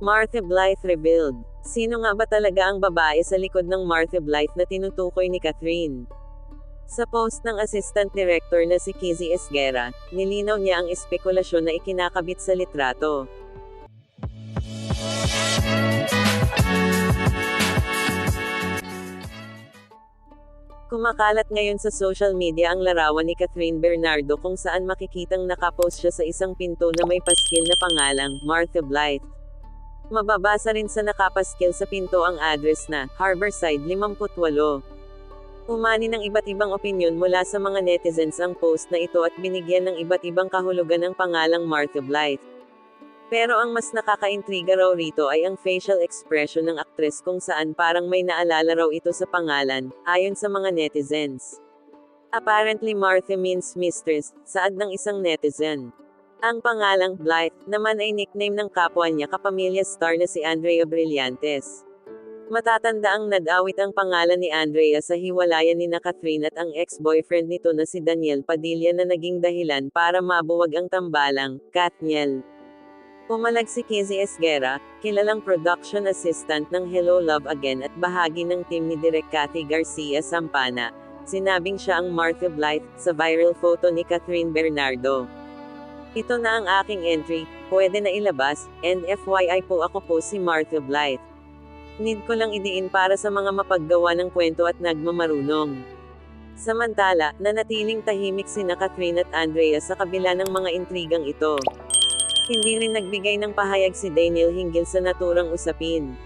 Martha Blythe revealed. Sino nga ba talaga ang babae sa likod ng Martha Blythe na tinutukoy ni Catherine? Sa post ng Assistant Director na si Kizzy Esguera, nilinaw niya ang espekulasyon na ikinakabit sa litrato. Kumakalat ngayon sa social media ang larawan ni Catherine Bernardo kung saan makikitang nakapost siya sa isang pinto na may paskil na pangalang, Martha Blythe. Mababasa rin sa nakapaskil sa pinto ang address na, Harborside 58. Umani ng iba't ibang opinyon mula sa mga netizens ang post na ito at binigyan ng iba't ibang kahulugan ng pangalang Martha Blythe. Pero ang mas nakakaintriga raw rito ay ang facial expression ng aktres kung saan parang may naalala raw ito sa pangalan, ayon sa mga netizens. Apparently Martha means mistress, saad ng isang netizen. Ang pangalang Blythe naman ay nickname ng kapwa niya kapamilya star na si Andrea Brillantes. Matatanda ang nadawit ang pangalan ni Andrea sa hiwalayan ni na Catherine at ang ex-boyfriend nito na si Daniel Padilla na naging dahilan para mabuwag ang tambalang, Katniel. Pumalag si Kizzy Esguera, kilalang production assistant ng Hello Love Again at bahagi ng team ni Direk Cathy Garcia Sampana. Sinabing siya ang Martha Blythe sa viral photo ni Catherine Bernardo. Ito na ang aking entry, pwede na ilabas, and FYI po ako po si Martha Blythe. Need ko lang idiin para sa mga mapaggawa ng kwento at nagmamarunong. Samantala, nanatiling tahimik sina Catherine at Andrea sa kabila ng mga intrigang ito. Hindi rin nagbigay ng pahayag si Daniel hinggil sa naturang usapin.